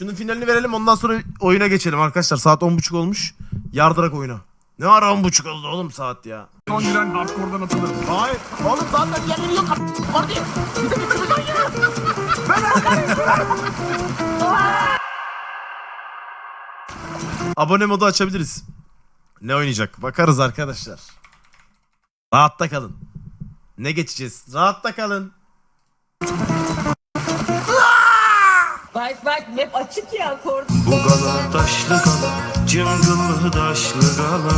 Şunun finalini verelim ondan sonra oyuna geçelim arkadaşlar. Saat 10.30 olmuş. Yardırak oyuna. Ne ara 10.30 oldu oğlum saat ya. Son giren hardcore'dan atılır. Hayır. Oğlum zaten yerleri yok. Orada. Abone modu açabiliriz. Ne oynayacak? Bakarız arkadaşlar. Rahatta kalın. Ne geçeceğiz? Rahatta kalın. Bak bak hep açık ya kord. Bu gala taşlı gala, cıngıllı taşlı gala.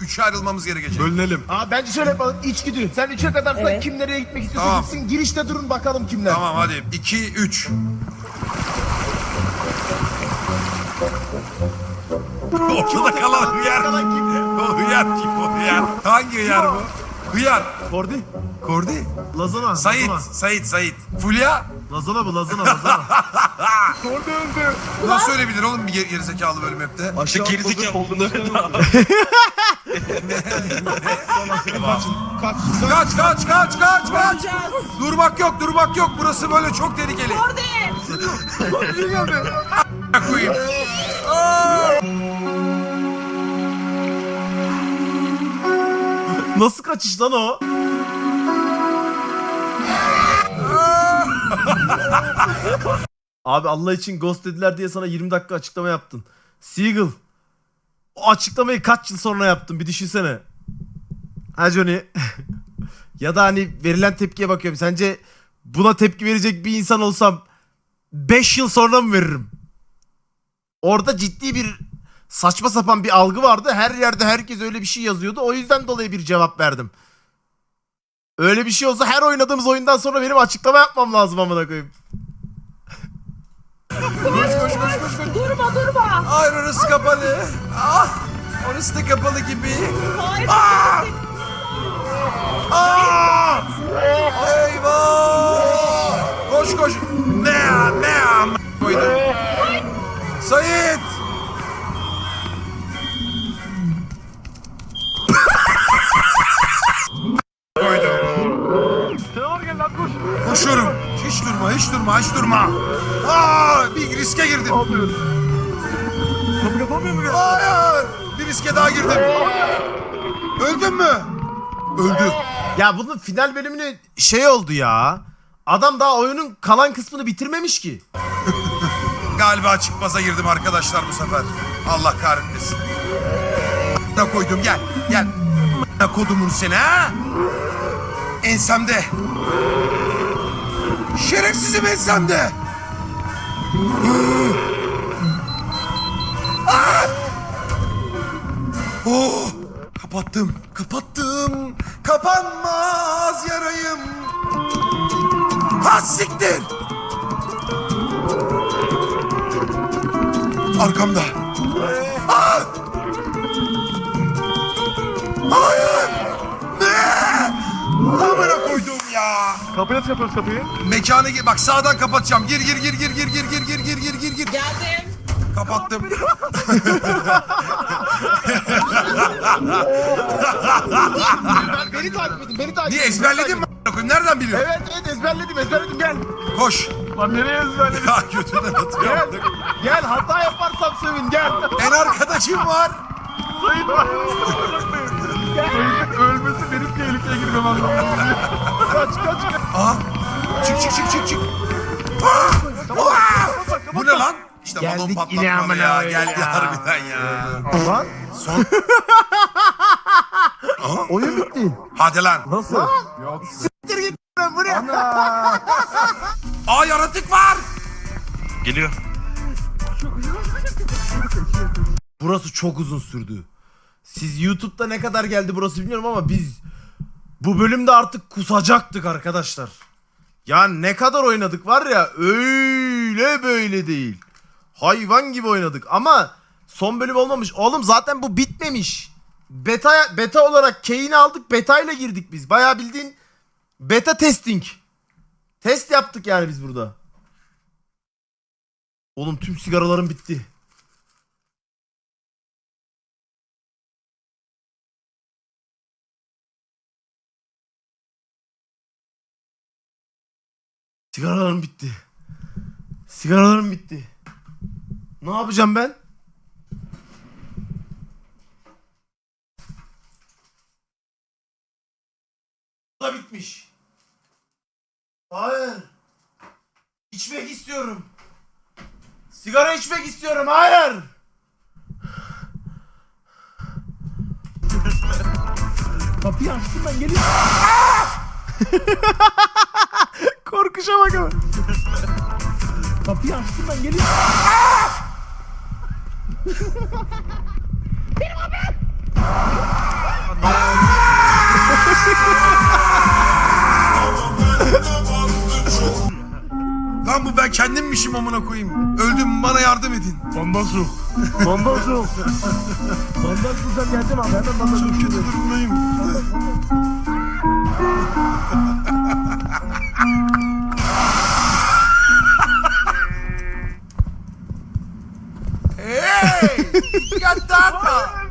Üçe ayrılmamız gerekecek. Bölünelim. Aa bence şöyle yapalım. İçgüdü. Sen üçe kadar say Evet. kim nereye gitmek istiyorsa Tamam. gitsin. Girişte durun bakalım kimler. Tamam hadi. 2 3. Ortada kalan hıyar. O hıyar kim o hıyar? Hangi hıyar bu? Hıyar. Kordi. Kordi. Lazana. Sait. Lazana. Sait. Sait. Fulya. Lazana bu Lazana Lazana. Orada öldü. Nasıl söyleyebilir oğlum bir geri, gerizekalı bölüm hepte? Aşağı Gerizekalı olduğunu Kaç. Kaç kaç kaç kaç kaç. Durmak yok durmak yok. Burası böyle çok tehlikeli. A- koyayım. Nasıl kaçış lan o? Abi Allah için ghost dediler diye sana 20 dakika açıklama yaptın. Seagull. O açıklamayı kaç yıl sonra yaptın bir düşünsene. Ha Johnny. ya da hani verilen tepkiye bakıyorum. Sence buna tepki verecek bir insan olsam 5 yıl sonra mı veririm? Orada ciddi bir saçma sapan bir algı vardı. Her yerde herkes öyle bir şey yazıyordu. O yüzden dolayı bir cevap verdim. Öyle bir şey olsa her oynadığımız oyundan sonra benim açıklama yapmam lazım amına koyayım. Durma durma. Hayır orası kapalı. Ah, orası da kapalı gibi. Hayır. Ah! Durma. Aa, bir riske girdim. Kapı kapamıyor mu ya? Hayır! Bir riske daha girdim. Öldün mü? Öldü. Ya bunun final bölümünü şey oldu ya. Adam daha oyunun kalan kısmını bitirmemiş ki. Galiba çıkmaza girdim arkadaşlar bu sefer. Allah kahretmesin. Ne koydum gel gel. Ne kodumun seni ha? Ensemde. Şerefsizim ensemde. Ah! Oh, kapattım, kapattım. Kapanmaz yarayım. Ha siktir. Arkamda. Kapıyı nasıl yapıyoruz kapıyı? Mekanı gir. Bak sağdan kapatacağım. Gir gir gir gir gir gir gir gir gir gir gir gir. Geldim. Kapattım. Beni takip edin. Beni takip Niye edin. ezberledin mi? koyayım? Nereden biliyorsun? Evet evet ezberledim ezberledim gel. Koş. Lan nereye ezberledin? Ya götünden atıyor. Gel. Gel hata yaparsam sevin gel. En arkada kim var? Sayın var. Sayın ölmesi benim tehlikeye girmem anlamına. Balon patlatmalı ya. Geldi ya. harbiden ya. Lan Son. oyun bitti. Hadi lan. Nasıl? Siktir git lan buraya. Aa yaratık var. Geliyor. Burası çok uzun sürdü. Siz YouTube'da ne kadar geldi burası bilmiyorum ama biz bu bölümde artık kusacaktık arkadaşlar. Ya ne kadar oynadık var ya öyle böyle değil. Hayvan gibi oynadık ama son bölüm olmamış. Oğlum zaten bu bitmemiş. Beta beta olarak Kane'i aldık. Beta ile girdik biz. Bayağı bildiğin beta testing. Test yaptık yani biz burada. Oğlum tüm sigaralarım bitti. Sigaralarım bitti. Sigaralarım bitti. Ne yapacağım ben? Bu da bitmiş. Hayır. İçmek istiyorum. Sigara içmek istiyorum. Hayır. Kapıyı açtım ben geliyorum. Korkuşa bak ama. Kapıyı açtım ben geliyorum. Lan bu ben kendimmişim amına koyayım. Öldüm bana yardım edin. Bandaj yok. Bandaj yok. Bandaj bulacağım geldim abi hemen bandaj Çok kötü durumdayım. hey! Gatata!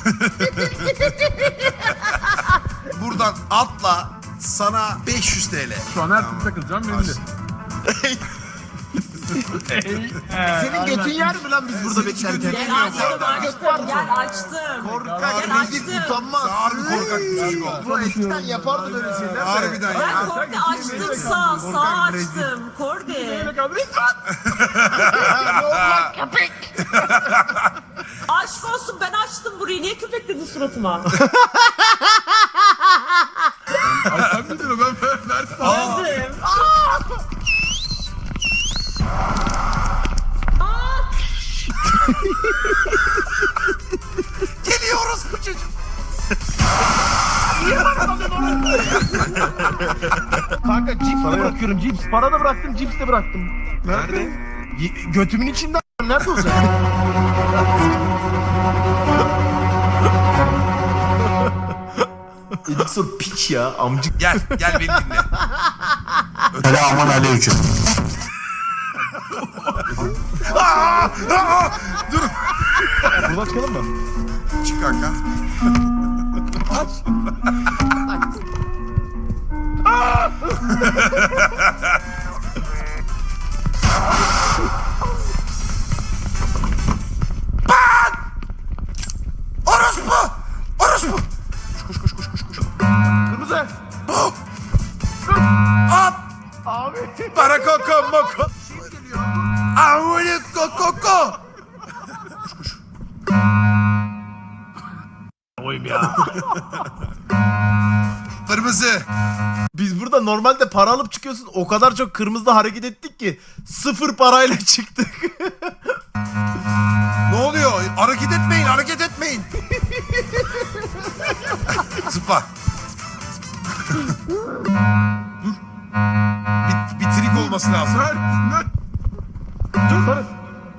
Buradan atla sana 500 TL. Şu an her türlü takılacağım belli. Senin götün yer mi lan biz burada beklerken? Gel açtım açtım. Gel açtım. Korkak, Gel rezil, açtım. utanmaz. Harbi korkak bir çocuk oldu. Bu eskiden yapardın öyle şeyler de. Harbiden Ben ya. kordi açtım sağ sağ açtım. Kordi. Aşk olsun ben açtım burayı. Niye köpek dedin suratıma? Çocuk. Kanka cips de bırakıyorum cips. Para da bıraktım cips de bıraktım. Nerede? Y- Götümün içinde a- nerede olacak? Edison piç ya amcık. Gel, gel beni dinle. Selamun aleyküm. Aa, aa, dur. Buradan çıkalım mı? Çık kanka. Bak! Kırmızı. Biz burada normalde para alıp çıkıyorsun. O kadar çok kırmızıda hareket ettik ki sıfır parayla çıktık. Ne oluyor? Hareket etmeyin, hareket etmeyin. Zıpla. Dur. Bir, bir trik olması lazım. Dur sarı.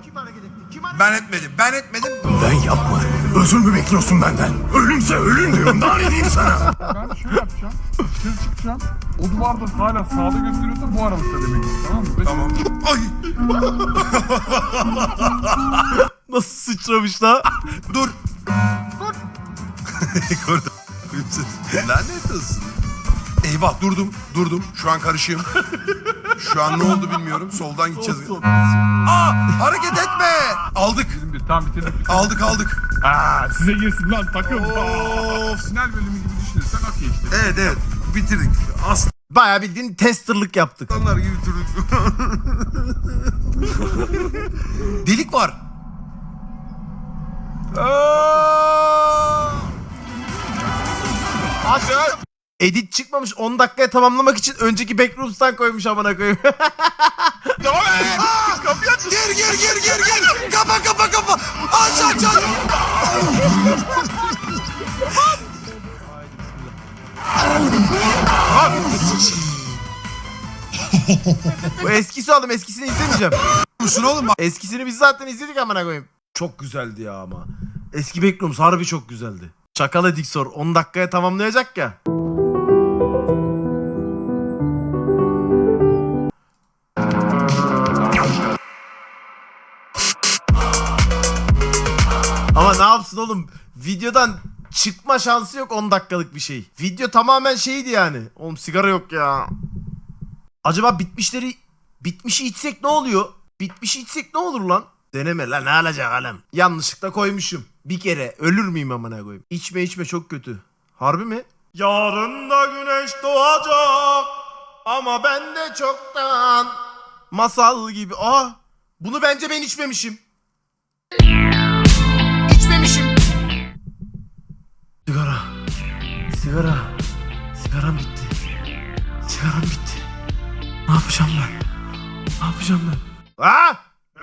Kim hareket etti? Kim hareket Ben etmedim, ben etmedim. Ben yapma. Özür mü bekliyorsun benden? Ölümse ölüm diyorum. Daha ne diyeyim sana? Ben şöyle yapacağım. Dışarı çıkacağım. O duvarda hala sağda gösteriyorsa bu aralıkta demek. Tamam mı? Beş- Tamam. Ay, Nasıl sıçramış la? dur. Dur. Korda. Lanet olsun. Eyvah durdum, durdum. Şu an karışığım. Şu an ne oldu bilmiyorum. Soldan gideceğiz. Aa, hareket etme. Aldık. Bitirdim bir. Tamam bitirdim. bitirdim. Aldık aldık. Aa, size girsin lan takım. Of. Final bölümü düşünürsen okey işte. Evet evet. Bitirdik. Bayağı bildiğin testerlık yaptık. Aslanlar gibi durduk. Delik var. Aa! Edit çıkmamış 10 dakikaya tamamlamak için önceki backrooms'tan koymuş amına koyayım. Aa! Gir gir gir gir gir. Kapa kapa kapa. Bu eskisi oğlum eskisini izlemeyeceğim. Musun oğlum bak. Eskisini biz zaten izledik amına koyayım. Çok güzeldi ya ama. Eski Backrooms harbi çok güzeldi. Çakal Ediksor 10 dakikaya tamamlayacak ya. Ama ne yapsın oğlum? Videodan çıkma şansı yok 10 dakikalık bir şey. Video tamamen şeydi yani. Oğlum sigara yok ya. Acaba bitmişleri bitmişi içsek ne oluyor? Bitmişi içsek ne olur lan? Deneme lan ne alacak alem. Yanlışlıkla koymuşum. Bir kere ölür müyüm amına koyayım? İçme içme çok kötü. Harbi mi? Yarın da güneş doğacak ama ben de çoktan masal gibi. Aa bunu bence ben içmemişim. İçmemişim. Sigara. Sigara. Sigaram bitti. Sigaram bitti. Ne yapacağım ben? Ne yapacağım ben? Aa!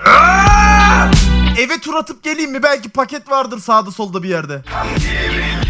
Aa! Eve tur atıp geleyim mi? Belki paket vardır sağda solda bir yerde. giving